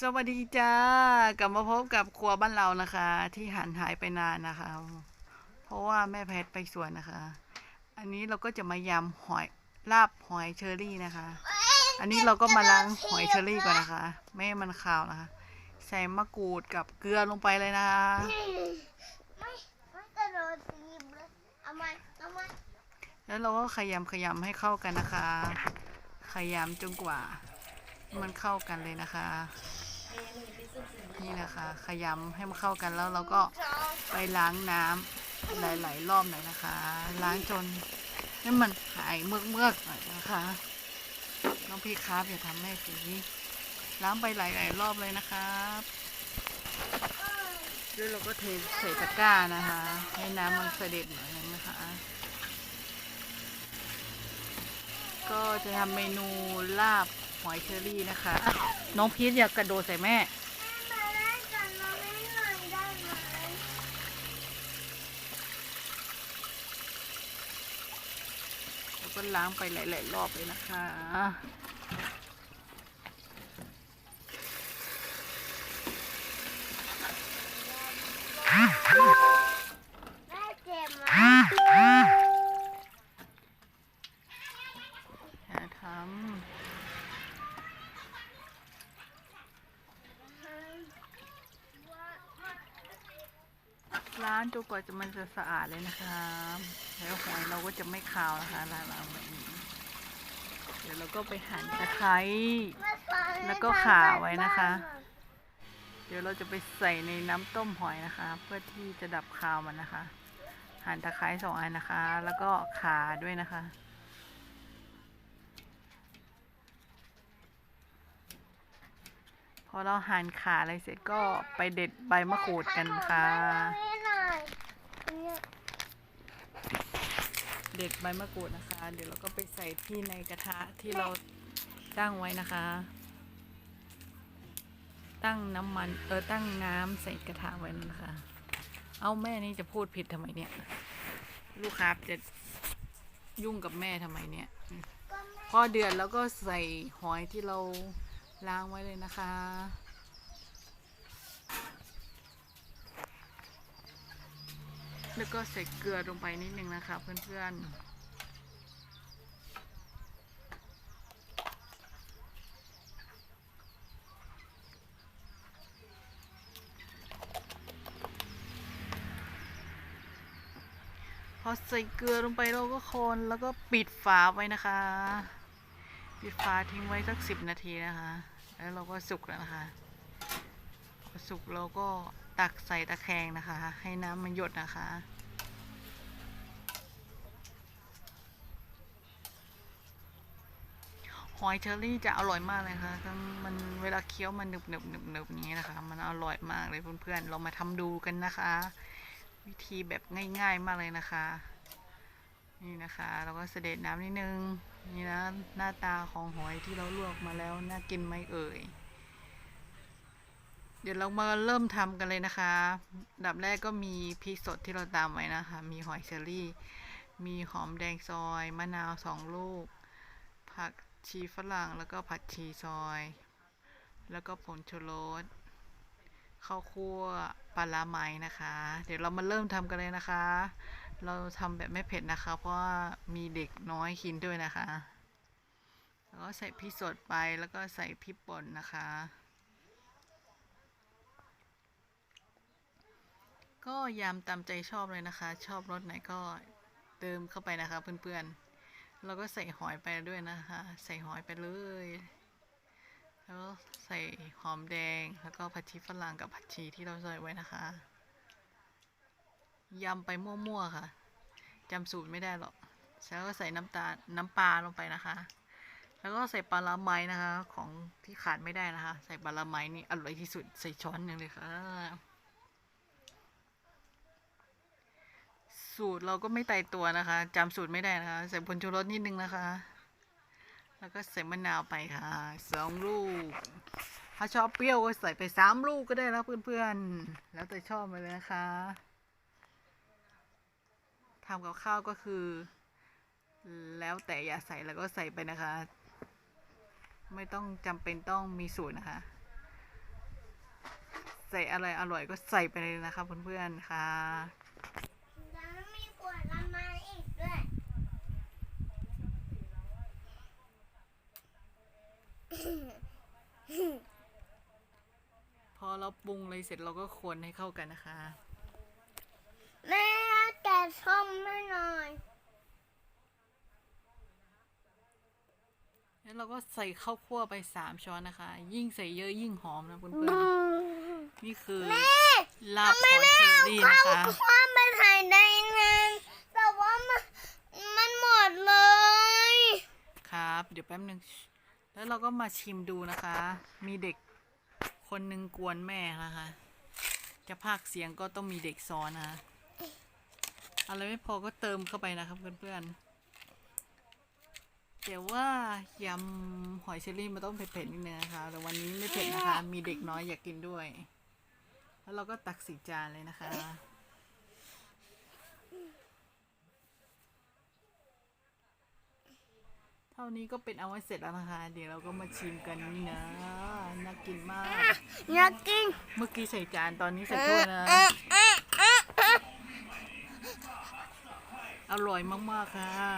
สวัสดีจ้ากลับมาพบกับครัวบ้านเรานะคะ ที่หันหายไปนานนะคะ เพราะว่าแม่แพทย์ไปสวนนะคะ อันนี้เราก็จะมายำหอยลาบหอยเชอรี่นะคะ อันนี้เราก็มาล้างหอยเชอรี่ก่อนนะคะไม่มันขาวนะคะ ใส่มะกรูดกับเกลือลงไปเลยนะคะแล้วเราก็ขยำขยำให้เข้ากันนะคะ ขยำจนกว่ามันเข้ากันเลยนะคะ นี่นะคะ ขยำให้มันเข้ากันแล้วเราก็ไปล้างน้ำหลาย ๆ รอบหน่อยนะคะ ล้างจนให้มันหายเมือกเมือกๆหน่อยนะคะน้องพี่ครับอย่าทำแม่สีล้างไปหลาย ๆ รอบเลยนะครับด้วยเราก็เทใส่ตะกร้านะคะ ให้น้ำมันเสด็จหน่อยนึงนะคะ ก็จะทำเมนูลาบหอยเชอรี่นะคะ น้องพีทอย่ากระโดดใส่แม่ มาเล่นกันเราไม่หน่อยได้ไหม แล้วก็ล้างไปหลาย ๆ รอบเลยนะคะแม่เจ็บไหมอย่าทำร้านจนกว่าจะมันจะสะอาดเลยนะคะแล้วหอยเราก็จะไม่คาวนะคะล้างๆแบบนี้เดี๋ยวเราก็ไปหั่นตะไคร้แล้วก็ข่าไว้นะคะ เดี๋ยวเราจะไปใส่ในน้ำต้มหอยนะคะ เพื่อที่จะดับคาวมันนะคะ หั่นตะไคร้สองอันนะคะ แล้วก็ขาด้วยนะคะพอเราหั่นขาอะไรเสร็จก็ไปเด็ดใบมะกรูดกันค่ะ ไม่หน่อยเนี่ย เด็ดใบมะกรูดนะคะ เดี๋ยวเราก็ไปใส่ที่ในกระทะที่เราตั้งไว้นะคะ ตั้งน้ำมันเออตั้งน้ำใส่กระทะไว้นะคะ เอาแม่นี่จะพูดผิดทำไมเนี่ย ลูกค้าจะยุ่งกับแม่ทำไมเนี่ยก็ไม่พอเดือดแล้วก็ใส่หอยที่เราล้างไว้เลยนะคะ แล้วก็ใส่เกลือลงไปนิดนึงนะคะเพื่อนๆพอใส่เกลือลงไปเราก็คนแล้วก็ปิดฝาไว้นะคะ ปิดฝาทิ้งไว้สักสิบนาทีนะคะ แล้วเราก็สุกแล้วนะคะ พอสุกเราก็ตักใส่ตะแคงนะคะ ให้น้ำมันหยดนะคะ หอยเชอรี่จะอร่อยมากเลยค่ะมันเวลาเคี้ยวมันหนึบหนึบหนึบหนึบนี้นะคะ มันอร่อยมากเลยเพื่อนๆ เรามาทำดูกันนะคะ วิธีแบบง่ายๆมากเลยนะคะ นี่นะคะเราก็เสด็จน้ำนิดนึง นี่นะหน้าตาของหอยที่เราลวกมาแล้วน่ากินไหมเอ่ย เดี๋ยวเรามาเริ่มทำกันเลยนะคะ ดับแรกก็มีพริกสดที่เราตามไว้นะคะ มีหอยเชอรี่ มีหอมแดงซอย มะนาวสองลูก ผักชีฝรั่ง แล้วก็ผัดชีซอย แล้วก็ผงชูรสข้าวคั่วปลาร้าไหม้นะคะ เดี๋ยวเรามาเริ่มทำกันเลยนะคะ เราทำแบบไม่เผ็ดนะคะ เพราะว่ามีเด็กน้อยกินด้วยนะคะ แล้วก็ใส่พริกสดไป แล้วก็ใส่พริกป่นนะคะ ก็ยำตามใจชอบเลยนะคะ ชอบรสไหนก็เติมเข้าไปนะคะเพื่อนๆ แล้วก็ใส่หอยไปด้วยนะคะ ใส่หอยไปเลย แล้วใส่หอมแดงแล้วก็ผัดชีฝรั่งกับผัดชีที่เราใส่ไว้นะคะยำไปมั่วๆค่ะจำสูตรไม่ได้หรอกแล้วก็ใส่น้ำตาลน้ำปลาลงไปนะคะ แล้วก็ใส่ปลาละไม้นะคะ ของที่ขาดไม่ได้นะคะ ใส่ปลาละไม้นี่อร่อยที่สุดใส่ช้อนหนึ่งเลยค่ะ สูตรเราก็ไม่ไตายตัวนะคะจำสูตรไม่ได้นะคะ ใส่ผงชูรสนิดนึงนะคะ แล้วก็ใส่มะนาวไปค่ะสองลูก ถ้าชอบเปรี้ยวก็ใส่ไปสามลูกก็ได้แล้วเพื่อนๆ แล้วแต่ชอบไปเลยนะคะทำกับข้าวก็คือ แล้วแต่อย่าใส่แล้วก็ใส่ไปนะคะ ไม่ต้องจำเป็นต้องมีสูตรนะคะใส่อะไรอร่อยก็ใส่ไปเลยนะคะเพื่อนๆค่ะ แล้วมีขวดละไม้อีกด้วย พอเราปรุงเลยเสร็จเราก็คนให้เข้ากันนะคะ แม่แกะส้มให้หน่อยแล้วเราก็ใส่ข้าวคั่วไปสามช้อนนะคะ ยิ่งใส่เยอะยิ่งหอมนะเพื่อนๆนี่คือลาบหอยเชอรี่นะคะความไปถ่ายได้นานแต่ว่ามันมันหมดเลย ครับ เดี๋ยวแป๊บหนึ่ง แล้วเราก็มาชิมดูนะคะ มีเด็กคนหนึ่งกวนแม่นะคะ จะพากเสียงก็ต้องมีเด็กซ้อนนะคะอะไรไม่พอก็เติมเข้าไปนะครับเพื่อนๆแต่ว่ายำหอยเชอรี่มันต้องเผ็ดๆนิดนึงนะคะ แต่วันนี้ไม่เผ็ดนะคะ มีเด็กน้อยอยากกินด้วย แล้วเราก็ตักสีจานเลยนะคะ เท่านี้ก็เป็นเอาไว้เสร็จแล้วนะคะ เดี๋ยวเราก็มาชิมกันนี่นะ น่ากินมาก อยากกินเมื่อกี้ใส่จานตอนนี้ใส่ถ้วยนะ อร่อยมากๆค่ะ